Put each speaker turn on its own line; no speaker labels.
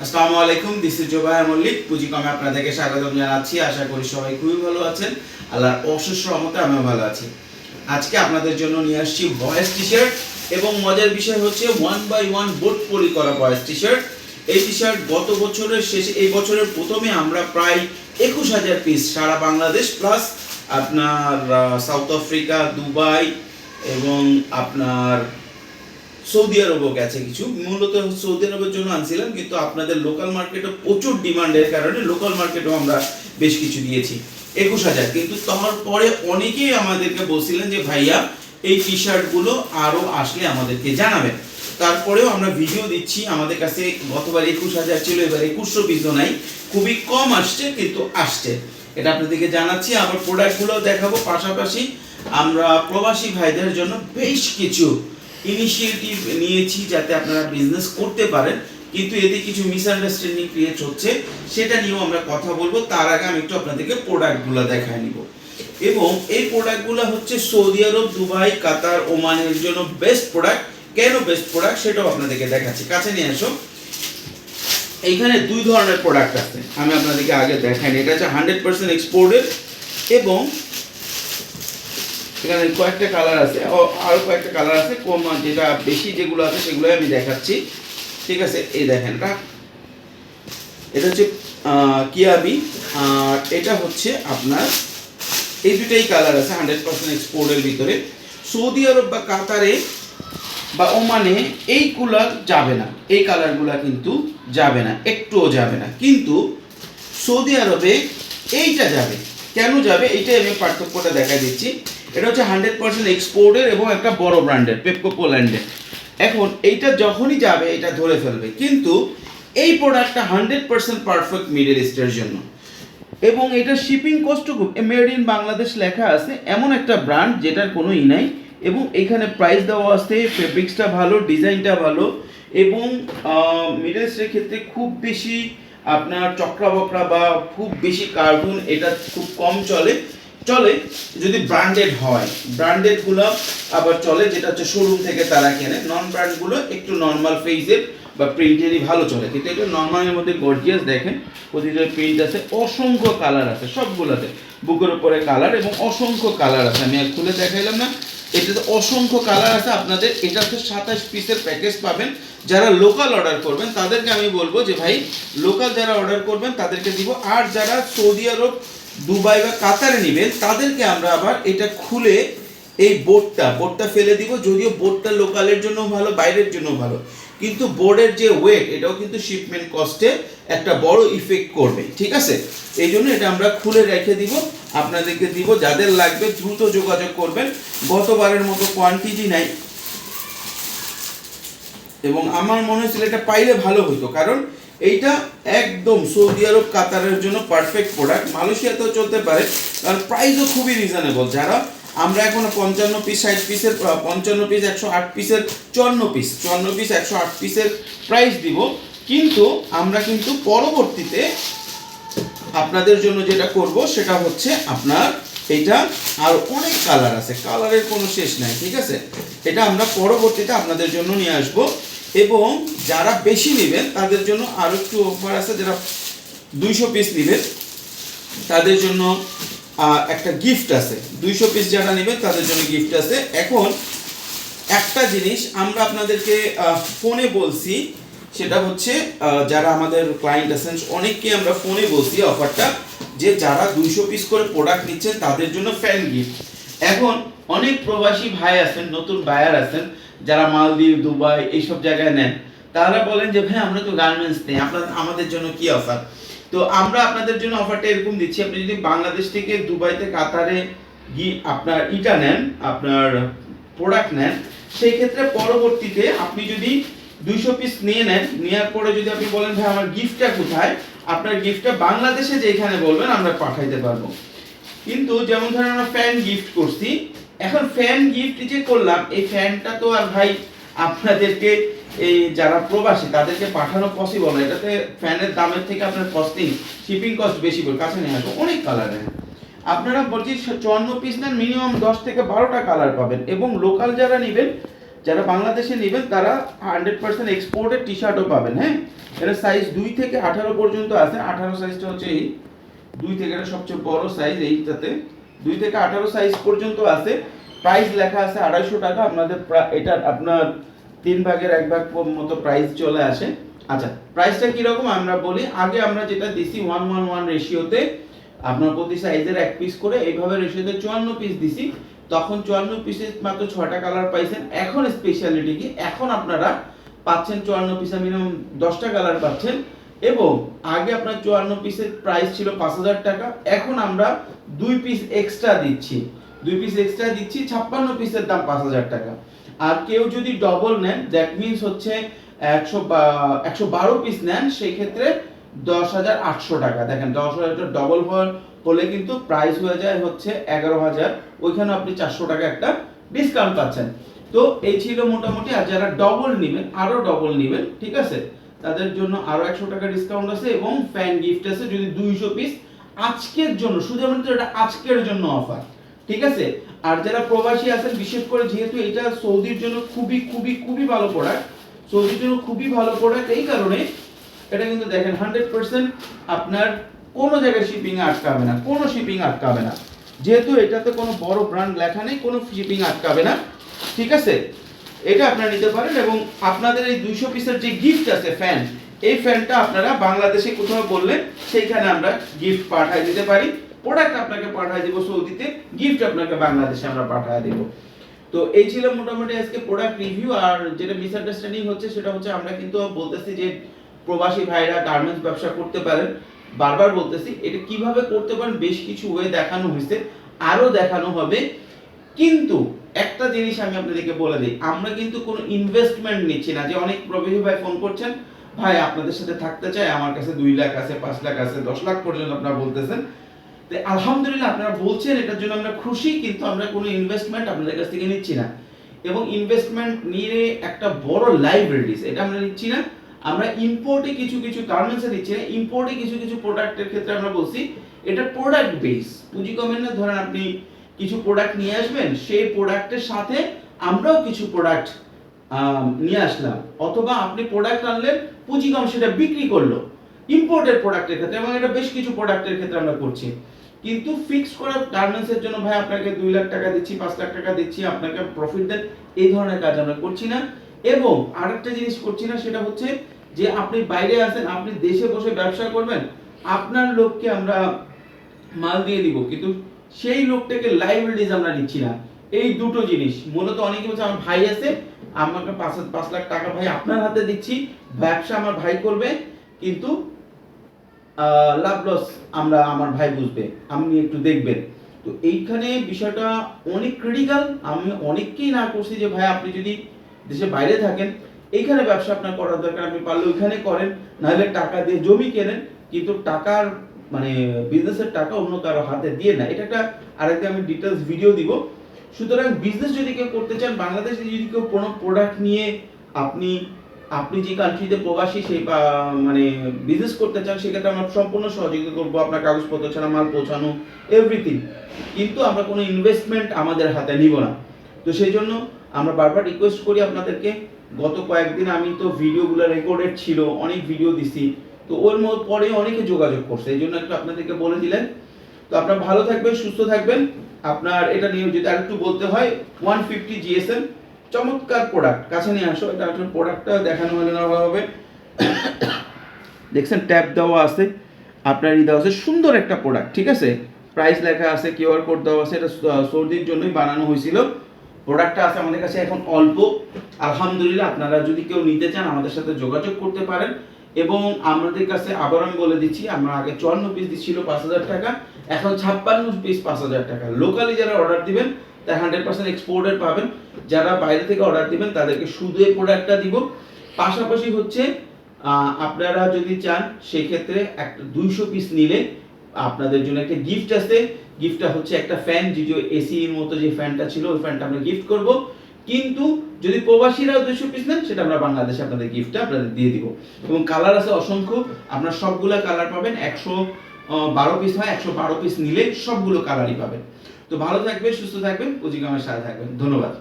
আসসালামু আলাইকুম this is Zobayer Mallick পুঁজি কমে আপনাদেরকে স্বাগতম জানাচ্ছি, আশা করি সবাই খুবই ভালো আছেন, আল্লাহর অশেষ রহমতে আমিও ভালো আছি। আজকে আপনাদের জন্য নিয়ে আসছি বয়েস টি শার্ট এবং মজার বিষয় হচ্ছে one by one board poly করা বয়েস টি শার্ট এই টি শার্ট গত বছরের শেষে, এই বছরের প্রথমে আমরা প্রায় একুশ হাজার পিস সারা বাংলাদেশ প্লাস আপনার সাউথ আফ্রিকা দুবাই এবং আপনার সৌদি আরবও গেছে কিছু। মূলত সৌদি আরবের জন্য আনছিলাম, কিন্তু আপনাদের লোকাল মার্কেটে প্রচুর ডিমান্ডের কারণে লোকাল মার্কেটেও আমরা বেশ কিছু দিয়েছি। একুশ হাজার। কিন্তু তারপরে অনেকেই আমাদেরকে বলছিলেন যে, ভাইয়া, এই টি শার্টগুলো আরও আসলে আমাদেরকে জানাবেন। তারপরেও আমরা ভিডিও দিচ্ছি। আমাদের কাছে গতবার একুশ হাজার ছিল, এবার একুশশো পিসও নাই। খুবই কম আসছে, কিন্তু আসছে। এটা আপনাদেরকে জানাচ্ছি। আবার প্রোডাক্টগুলো দেখাবো। পাশাপাশি আমরা প্রবাসী ভাইদের জন্য বেশ কিছু ইনিশিয়েটিভ নিয়েছি যাতে আপনারা বিজনেস করতে পারেন, কিন্তু এতে কিছু মিসআন্ডারস্ট্যান্ডিং ক্রিয়েট হচ্ছে, সেটা নিয়েও আমরা কথা বলব। তার আগে আমি একটু আপনাদেরকে প্রোডাক্টগুলো দেখায় নিব। এবং এই প্রোডাক্টগুলো হচ্ছে সৌদি আরব, দুবাই, কাতার, ওমানের জন্য বেস্ট প্রোডাক্ট কেন বেস্ট প্রোডাক্ট সেটাও আপনাদেরকে দেখাচ্ছি। কাছে নিয়ে আসো। এইখানে দুই ধরনের প্রোডাক্ট আছে। আমি আপনাদেরকে আগে দেখাই এটা হচ্ছে হান্ড্রেড পার্সেন্ট এক্সপোর্টেড এবং এখানে কয়েকটা কালার আছে। আরও কয়েকটা কালার আছে। কম যেটা বেশি যেগুলো আছে সেগুলো আমি দেখাচ্ছি। ঠিক আছে? এই দেখেন, এটা। এটা হচ্ছে কিয়াবি। আর এটা হচ্ছে আপনার, এই দুটাই কালার আছে হান্ড্রেড পার্সেন্ট এক্সপোর্টের ভিতরে। সৌদি আরব বা কাতারে বা ওমানে এই কুলার যাবে না। এই কালারগুলা কিন্তু যাবে না, একটুও যাবে না। কিন্তু সৌদি আরবে এইটা যাবে। কেন যাবে? এইটাই আমি পার্থক্যটা দেখা দিচ্ছি। এটা হচ্ছে হান্ড্রেড পার্সেন্ট এক্সপোর্টের এবং একটা বড় ব্র্যান্ডের, পেপকো পোল্যান্ডের এখন এইটা যখনই যাবে, এটা ধরে ফেলবে। কিন্তু এই প্রোডাক্টটা হান্ড্রেড পার্সেন্ট পারফেক্ট মিডল ইস্টের জন্য। এবং এটা শিপিং কষ্ট খুব মেড ইন বাংলাদেশ লেখা আছে, এমন একটা ব্র্যান্ড যেটার কোনো ই নাই। এবং এখানে প্রাইস দেওয়া আছে ফেব্রিক্সটা ভালো ডিজাইনটা ভালো। এবং মিডল ইস্টের ক্ষেত্রে খুব বেশি আপনার চক্রা বকরা বা খুব বেশি কার্টুন এটা খুব কম চলে। চলে, যদি ব্র্যান্ডেড হয় ব্র্যান্ডেডগুলো আবার চলে, যেটা হচ্ছে শোরুম থেকে তারা কেনে নন ব্র্যান্ডগুলো একটু নর্মাল ফেজের বা প্রিন্টেরই ভালো চলে। কিন্তু এটা নর্মালের মধ্যে গর্জিয়াস দেখেন, প্রতিটা প্রিন্ট আছে, অসংখ্য কালার আছে, সবগুলোতে। বুকের উপরে কালার এবং অসংখ্য কালার আছে। আমি খুলে দেখাইলাম না। এটাতে অসংখ্য কালার আছে। আপনাদের এটাতে সাতাশ পিসের প্যাকেজ পাবেন। যারা লোকাল অর্ডার করবেন, তাদেরকে আমি বলব যে ভাই লোকাল যারা অর্ডার করবেন, তাদেরকে দিব। আর যারা সৌদি আরব দুবাই বা কাতারে নেবেন, তাদেরকে আমরা আবার এটা খুলে এই বোর্ডটা বোর্ডটা ফেলে দিব, যদিও বোর্ডটা লোকালের জন্য ভালো, বাইরের জন্য ভালো। কিন্তু বোর্ডের যে ওয়েট এটাও কিন্তু শিপমেন্ট কস্টে একটা বড় ইফেক্ট করবে, ঠিক আছে? এই জন্য এটা আমরা খুলে রেখে দিব, আপনাদেরকে দিব, যাদের লাগবে দ্রুত যোগাযোগ করবেন। গতবারের মতো কোয়ান্টিটি নাই। এবং আমার মনে হয়েছিল এটা পাইলে ভালো হতো কারণ এইটা একদম সৌদি আরব, কাতারের জন্য পারফেক্ট প্রোডাক্ট মালয়েশিয়াতেও চলতে পারে কারণ প্রাইসও খুবই রিজনেবল যারা, আমরা এখন পঞ্চান্ন পিস ষাট পিসের পঞ্চান্ন পিস একশো আট পিসের চুয়ান্ন পিস চুয়ান্ন পিস একশো আট পিসের প্রাইস দিব। কিন্তু, আমরা কিন্তু পরবর্তীতে আপনাদের জন্য যেটা করব, সেটা হচ্ছে আপনার এটা, আর অনেক কালার আছে। কালারের কোনো শেষ নাই, ঠিক আছে? এটা আমরা পরবর্তীতে আপনাদের জন্য নিয়ে আসব। এবং যারা বেশি নেবেন, তাদের জন্য আরও একটু অফার আছে, যারা দুইশো পিস নেবেন, তাদের জন্য একটা গিফট আছে। দুইশো পিস যারা নেবেন, তাদের জন্য গিফট আছে। এখন একটা জিনিস আমরা আপনাদেরকে ফোনে বলছি, সেটা হচ্ছে যারা আমাদের ক্লায়েন্ট আছেন, অনেককে আমরা ফোনে বলছি অফারটা যে যারা দুইশো পিস করে প্রোডাক্ট নিচ্ছেন, তাদের জন্য ফ্যান গিফট এখন অনেক প্রবাসী ভাই আছেন, নতুন বায়ার আছেন যারা মালদ্বীপ, দুবাই এইসব জায়গায় নেন, তারা বলেন যে, ভাই, আমরা তো গার্মেন্টস নেই আপনার আমাদের জন্য কি অফার তো আমরা আপনাদের জন্য অফারটা এরকম দিচ্ছি, আপনি যদি বাংলাদেশ থেকে দুবাইতে কাতারে গিয়ে আপনার ইটা নেন, আপনার প্রোডাক্ট নেন, সেই ক্ষেত্রে পরবর্তীতে আপনি যদি দুইশো পিস নিয়ে নেন নেওয়ার পরে যদি আপনি বলেন, ভাই, আমার গিফটটা কোথায়? আপনার গিফটটা বাংলাদেশে যেখানে বলবেন, আমরা পাঠাইতে পারব। কিন্তু যেমন ধরেন আমরা প্যান্ট গিফট করছি এখন ফ্যান গিফট যে করলাম, এই ফ্যানটা তো আর ভাই আপনাদেরকে, এই যারা প্রবাসী, তাদেরকে পাঠানো পসিবল না। এটাতে ফ্যানের দামের থেকে আপনার কস্টিং শিপিং কস্ট বেশি পড়ে কাছে নিয়ে আসব অনেক কালারের আপনারা বলছি, চুয়ান্ন পিস নেন মিনিমাম দশ থেকে বারোটা কালার পাবেন। এবং লোকাল যারা নেবেন, যারা বাংলাদেশে নেবেন, তারা হান্ড্রেড পার্সেন্ট এক্সপোর্টের টি শার্টও পাবেন হ্যাঁ? এটা সাইজ দুই থেকে আঠারো পর্যন্ত আছে। আঠারো সাইজটা হচ্ছে এই, দুই থেকে এটা সবচেয়ে বড় সাইজ এইটাতে। দুই থেকে আঠারো সাইজ পর্যন্ত আছে। প্রাইস লেখা আছে আড়াইশো টাকা। আপনাদের এটা আপনার তিন ভাগের এক ভাগ মতো প্রাইস চলে আসে। আচ্ছা প্রাইসটা কীরকম আমরা বলি? আগে আমরা যেটা দিছি ওয়ান ওয়ান ওয়ান রেশিওতে আপনার প্রতি সাইজের এক পিস করে, এইভাবে রেশিওতে চুয়ান্ন পিস দিছি। তখন চুয়ান্ন পিসে মাত্র ছয়টা কালার পাইছেন। এখন স্পেশালিটি কি? এখন আপনারা পাচ্ছেন চুয়ান্ন পিসে মিনিমাম দশটা কালার পাচ্ছেন। এবং আগে আপনার চুয়ান্ন পিসের প্রাইস ছিল পাঁচ হাজার টাকা, এখন আমরা দুই পিস এক্সট্রা দিচ্ছি। দুই পিস এক্সট্রা দিচ্ছি, ছাপ্পান্ন পিসের দাম পাঁচ হাজার টাকা। আর কেউ যদি ডবল নেন দ্যাট মিনস হচ্ছে একশো একশো বারো পিস নেন সেই ক্ষেত্রে দশ হাজার আটশো টাকা। দেখেন, দশ হাজার ডবল হওয়ার হলে কিন্তু প্রাইস হয়ে যায় হচ্ছে এগারো হাজার। ওইখানে আপনি চারশো টাকা একটা ডিসকাউন্ট পাচ্ছেন। তো এই ছিল মোটামুটি, আর যারা ডবল নেবেন, আরও ডবল নেবেন, ঠিক আছে? তাদের জন্য আরও একশো টাকা ডিসকাউন্ট আছে এবং ফ্যান গিফট আছে যদি দুইশো পিস আজকের জন্য, শুধুমাত্র এটা আজকের জন্য অফার ঠিক আছে? আর যারা প্রবাসী আছেন, বিশেষ করে যেহেতু এটা সৌদির জন্য খুবই খুবই খুবই ভালো প্রোডাক্ট সৌদির জন্য খুবই ভালো প্রোডাক্ট এই কারণে এটা কিন্তু দেখেন হান্ড্রেড পার্সেন্ট আপনার কোনো জায়গায় শিপিং আটকাবে না, কোনো শিপিং আটকাবে না। যেহেতু এটাতে কোনো বড় ব্র্যান্ড লেখা নেই, কোনো শিপিং আটকাবে না, ঠিক আছে? এটা আপনারা নিতে পারেন এবং আপনাদের এই দুইশো পিসের যে গিফট আছে ফ্যান এই ফ্যানটা আপনারা বাংলাদেশে কোথাও বললে সেইখানে আমরা গিফট পাঠিয়ে দিতে পারি। প্রোডাক্ট আপনাকে পাঠিয়ে দিব সৌদিতে গিফট আপনাকে বাংলাদেশে আমরা পাঠিয়ে দেব। তো এই ছিল মোটামুটি আজকে প্রোডাক্ট রিভিউ আর যেটা মিসআন্ডারস্ট্যান্ডিং হচ্ছে সেটা হচ্ছে আমরা কিন্তু বলতেছি যে প্রবাসী ভাইরা গার্মেন্টস ব্যবসা করতে পারেন। বারবার বলতেছি, এটা কীভাবে করতে পারেন? বেশ কিছু ওয়ে দেখানো হয়েছে আরও দেখানো হবে। কিন্তু একটা জিনিস আমি আপনাদেরকে বলে দিই, আমরা কিন্তু কোনো ইনভেস্টমেন্ট নিচ্ছি না। যে অনেক প্রবাসী ভাই ফোন করছেন, ভাই, আপনাদের সাথে থাকতে চাই, আমার কাছে দুই লাখ আছে, পাঁচ লাখ আছে, দশ লাখ পর্যন্ত আপনারা বলতেছেন। তো আলহামদুলিল্লাহ আপনারা বলছেন, এটার জন্য আমরা খুশি, কিন্তু আমরা কোনো ইনভেস্টমেন্ট আপনাদের কাছ থেকে নিচ্ছি না। এবং ইনভেস্টমেন্ট নিয়ে একটা বড় লাইব্রেরিজ এটা আমরা নিচ্ছি না। আমরা ইম্পোর্টে কিছু কিছু গার্মেন্টসে দিচ্ছি না। ইম্পোর্টে কিছু কিছু প্রোডাক্টের ক্ষেত্রে আমরা বলছি, এটা প্রোডাক্ট বেস পুঁজি কমেন না, ধরেন আপনি কিছু প্রোডাক্ট নিয়ে আসবেন, সেই প্রোডাক্টের সাথে আমরাও কিছু প্রোডাক্ট নিয়ে আসলাম। অথবা আপনি প্রোডাক্ট আনলেন পুঁজি কম সেটা বিক্রি করল। ইম্পোর্টের প্রোডাক্টের ক্ষেত্রে, এবং এটা বেশ কিছু প্রোডাক্টের ক্ষেত্রে আমরা করছি। কিন্তু ফিক্সড করা গার্মেন্টসের জন্য, ভাই, আপনাকে দুই লাখ টাকা দিচ্ছি, পাঁচ লাখ টাকা দিচ্ছি, আপনাকে প্রফিট দেন, এই ধরনের কাজ আমরা করছি না। এবং আরেকটা জিনিস করছি না, সেটা হচ্ছে যে আপনি বাইরে আছেন আপনি দেশে বসে ব্যবসা করবেন, আপনার লোককে আমরা মাল দিয়ে দিব। কিন্তু সেই লোকটাকে লাইবিলিটিজ আমরা নিচ্ছি না। এই দুটো জিনিস। মূলত অনেকে বলছে, আমার ভাই আছে, আমাকে পাঁচ পাঁচ লাখ টাকা ভাই আপনার হাতে দিচ্ছি, ব্যবসা আমার ভাই করবে, কিন্তু লাভ লস আমরা আমার ভাই বুঝবে, আপনি একটু দেখবেন। তো এইখানে বিষয়টা অনেক ক্রিটিক্যাল আমি অনেককেই না করছি যে, ভাই, আপনি যদি দেশে বাইরে থাকেন, এইখানে ব্যবসা আপনার করার দরকার, আপনি পারলে ওইখানে করেন, নাহলে টাকা দিয়ে জমি কেনেন। কিন্তু টাকার মানে বিজনেসের টাকা অন্য কারও হাতে দিয়ে না। এটা একটা আরেকদিন আমি ডিটেলস ভিডিও দিব। সুতরাং বিজনেস যদি কেউ করতে চান, বাংলাদেশে যদি কেউ কোনো প্রোডাক্ট নিয়ে আপনি আপনি যে কান্ট্রিতে প্রবাসী সেই মানে বিজনেস করতে চান, সেক্ষেত্রে আমরা সম্পূর্ণ সহযোগিতা করব। আপনার কাগজপত্র ছাড়া মাল পৌঁছানো এভরিথিং কিন্তু আমরা কোনো ইনভেস্টমেন্ট আমাদের হাতে নিব না। তো সেই জন্য আমরা বারবার রিকোয়েস্ট করি আপনাদেরকে, গত কয়েকদিন আমি তো ভিডিওগুলো রেকর্ডেড ছিল, অনেক ভিডিও দিছি। তো ওর পরে অনেকে যোগাযোগ করছে, এই জন্য একটু আপনাদেরকে বলে দিলেন। তো আপনারা ভালো থাকবেন, সুস্থ থাকবেন। আপনার এটা নিয়ে যদি আরেকটু বলতে হয় ওয়ান ফিফটি জিএসএম চমৎকার প্রোডাক্ট কাছে নিয়ে আসো, এটা আসলে প্রোডাক্টটা দেখানো হলে না হবে। দেখছেন ট্যাপ দেওয়া আছে, আপনার ই দেওয়া আছে, সুন্দর একটা প্রোডাক্ট ঠিক আছে? প্রাইস লেখা আছে কিউআর কোড দেওয়া আছে, এটা সর্দির জন্যই বানানো হয়েছিল। প্রোডাক্টটা আছে আমাদের কাছে এখন অল্প। আলহামদুলিল্লাহ, আপনারা যদি কেউ নিতে চান, আমাদের সাথে যোগাযোগ করতে পারেন। এবং আমাদের কাছে আবার আমি বলে দিচ্ছি, আমরা আগে চুয়ান্ন পিস দিচ্ছিল পাঁচ হাজার টাকা, এখন ছাপ্পান্ন পিস পাঁচ হাজার টাকা। লোকালি যারা অর্ডার দিবেন তা হান্ড্রেড পার্সেন্ট এক্সপোর্টের পাবেন। যারা বাইরে থেকে অর্ডার দিবেন, তাদেরকে শুধু এই প্রোডাক্টটা দিব। পাশাপাশি হচ্ছে আপনারা যদি চান, সেক্ষেত্রে একটা দুইশো পিস নিলে আপনাদের জন্য একটা গিফট আছে। গিফটটা হচ্ছে একটা ফ্যান যে এসির মতো যে ফ্যানটা ছিল, ওই ফ্যানটা আমরা গিফট করব। কিন্তু যদি প্রবাসীরাও দুশো পিস নেন, সেটা আমরা বাংলাদেশে আপনাদের গিফটটা আপনাদের দিয়ে দিব। এবং কালার আছে অসংখ্য, আপনার সবগুলো কালার পাবেন। একশো বারো পিস হয়, একশো বারো পিস নিলে সবগুলো কালারই পাবেন। তো ভালো থাকবেন, সুস্থ থাকবেন পুঁজিকামের সাথে থাকবেন। ধন্যবাদ।